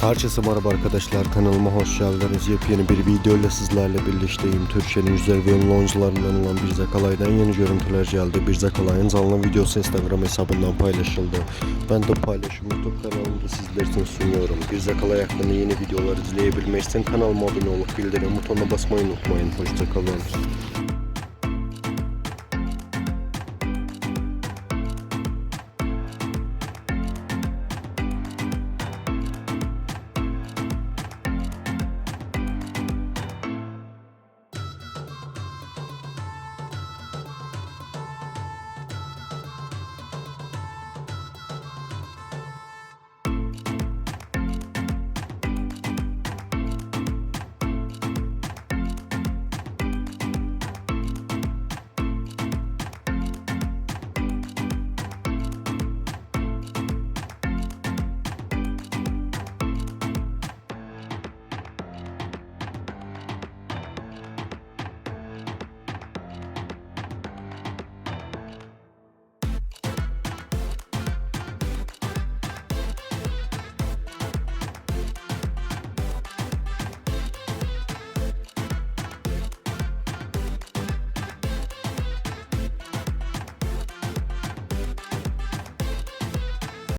Herkese merhaba arkadaşlar kanalıma hoş geldiniz. Yepyeni bir video ile sizlerle birlikteyim. Türkiye'nin güzel ve ünlü oyuncularından olan Bir Zakalay'dan yeni görüntüler geldi. Bir Zakalay'ın canlı videosu Instagram hesabından paylaşıldı. Ben de paylaşım YouTube kanalımda sizler için sunuyorum. Bir Zakalay hakkında yeni videolar izleyebilmek için kanalıma abone olup bildirim butonuna basmayı unutmayın. Hoşçakalın.